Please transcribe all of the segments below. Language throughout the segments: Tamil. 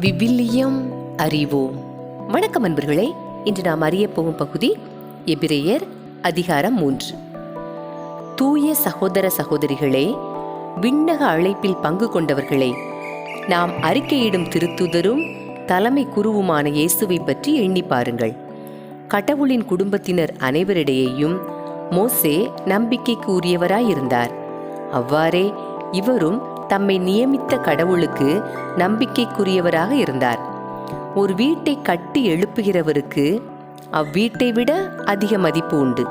விவிலியம் அறிவோம். வணக்கம் அன்பர்களே இன்று நாம் அறிய போகும் பகுதி எபிரேயர் அதிகாரம் மூன்று. தூய சகோதர சகோதரிகளே விண்ணக அழைப்பில் பங்கு கொண்டவர்களே நாம் அறிக்கையிடும் திருத்துதரும் தலைமை குருவுமான இயேசுவை பற்றி எண்ணி பாருங்கள். கடவுளின் குடும்பத்தினர் அனைவரிடையேயும் மோசே நம்பிக்கைக்கு உரியவராயிருந்தார். அவ்வாறே இவரும் தம்மை நியமித்த கடவுளுக்கு நம்பிக்கைக்குரியவராக இருந்தார். ஒரு வீட்டை கட்டி எழுப்புகிறவருக்கு அவ்வீட்டை விட அதிக மதிப்பு உண்டு.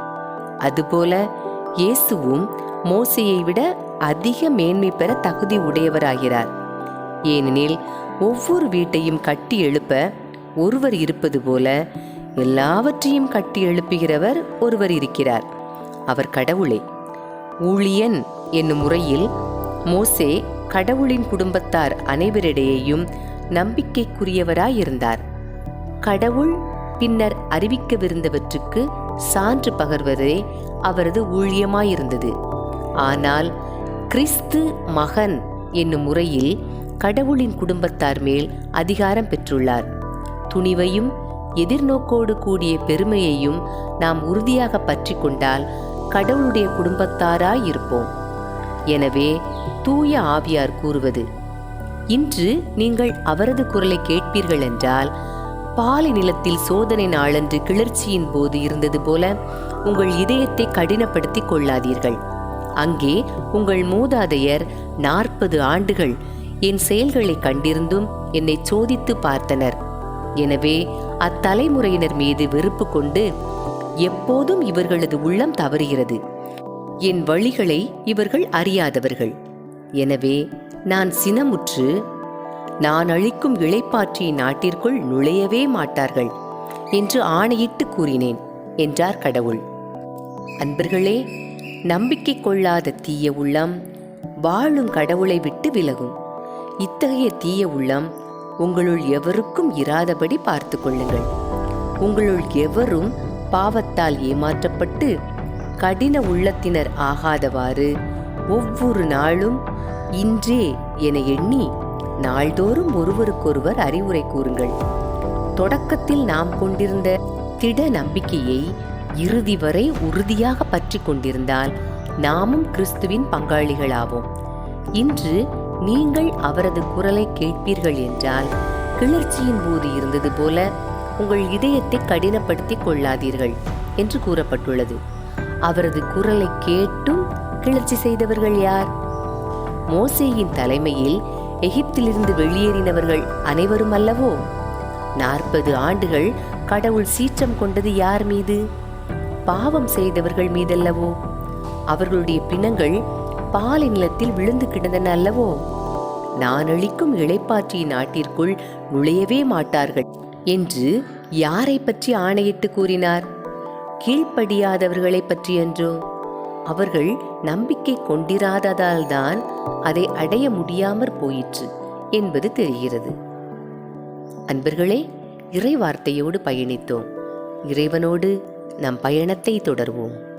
அதுபோல இயேசுவும் மோசையை விட அதிக மேன்மை பெற தகுதி உடையவராகிறார். ஏனெனில் ஒவ்வொரு வீட்டையும் கட்டி எழுப்ப ஒருவர் இருப்பது போல எல்லாவற்றையும் கட்டி எழுப்புகிறவர் ஒருவர் இருக்கிறார். அவர் கடவுளே. ஊழியன் என்னும் முறையில் மோசே கடவுளின் குடும்பத்தார் அனைவரிடையேயும் நம்பிக்கைக்குரியவராயிருந்தார். கடவுள் பின்னர் அறிவிக்கவிருந்தவற்றுக்கு சான்று பகர்வதே அவரது ஊழியமாயிருந்தது. ஆனால் கிறிஸ்து மகன் என்னும் முறையில் கடவுளின் குடும்பத்தார் மேல் அதிகாரம் பெற்றுள்ளார். துணிவையும் எதிர்நோக்கோடு கூடிய பெருமையையும் நாம் உறுதியாக பற்றி கொண்டால் கடவுளுடைய குடும்பத்தாராய் இருப்போம் எனவே தூய ஆவியார் கூறுவது. இன்று நீங்கள் அவரது குரலை கேட்பீர்கள் என்றால் பாலை நிலத்தில் சோதனை நாளன்று கிளர்ச்சியின் போது இருந்தது போல உங்கள் இதயத்தை கடினப்படுத்திக் கொள்ளாதீர்கள். அங்கே உங்கள் மூதாதையர் நாற்பது ஆண்டுகள் என் செயல்களை கண்டிருந்தும் என்னை சோதித்து பார்த்தனர். எனவே அத்தலைமுறையினர் மீது வெறுப்பு கொண்டு எப்போதும் இவர்களது உள்ளம் தவறுகிறது. என் வழிகளை இவர்கள் அறியாதவர்கள். எனவே நான் சினமுற்று நான் அளிக்கும் இளைப்பாற்றியின் நாட்டிற்குள் நுழையவே மாட்டார்கள் என்று ஆணையிட்டு கூறினேன் என்றார் கடவுள். அன்பர்களே நம்பிக்கை கொள்ளாத தீய உள்ளம் வாழும் கடவுளை விட்டு விலகும். இத்தகைய தீய உள்ளம் உங்களுள் எவருக்கும் இராதபடி பார்த்து கொள்ளுங்கள். உங்களுள் எவரும் பாவத்தால் ஏமாற்றப்பட்டு கடின உள்ளத்தினர் ஆகாதவாறு ஒவ்வொரு நாளும் இன்றே என எண்ணி நாள்தோறும் ஒருவருக்கொருவர் அறிவுரை கூறுங்கள். தொடக்கத்தில் நாம் கொண்டிருந்த திட நம்பிக்கையை இறுதி வரை உறுதியாக பற்றி கொண்டிருந்தால் நாமும் கிறிஸ்துவின் பங்காளிகளாவோம். இன்று நீங்கள் அவரது குரலை கேட்பீர்கள் என்றால் கிளர்ச்சியின் போது இருந்தது போல உங்கள் இதயத்தை கடினப்படுத்திக் கொள்ளாதீர்கள் என்று கூறப்பட்டுள்ளது. அவரது குரலை கேட்டும் கிளர்ச்சி செய்தவர்கள் யார்? மோசேயின் தலைமையில் எகிப்திலிருந்து வெளியேறினவர்கள் அனைவரும் அல்லவோ? நாற்பது ஆண்டுகள் கடவுள் சீற்றம் கொண்டது யார் மீது? பாவம் செய்தவர்கள் மீதல்லவோ? அவர்களுடைய பிணங்கள் பாலை நிலத்தில் விழுந்து கிடந்தன அல்லவோ? நான் அளிக்கும் இளைப்பாற்றியின் நாட்டிற்குள் நுழையவே மாட்டார்கள் என்று யாரை பற்றி ஆணையிட்டு கூறினார்? கீழ்ப்படியாதவர்களை பற்றி என்றோ? அவர்கள் நம்பிக்கை கொண்டிராததால்தான் அதை அடைய முடியாமற் போயிற்று என்பது தெரிகிறது. அன்பர்களே இறை வார்த்தையோடு பயணித்தோம். இறைவனோடு நம் பயணத்தை தொடர்வோம்.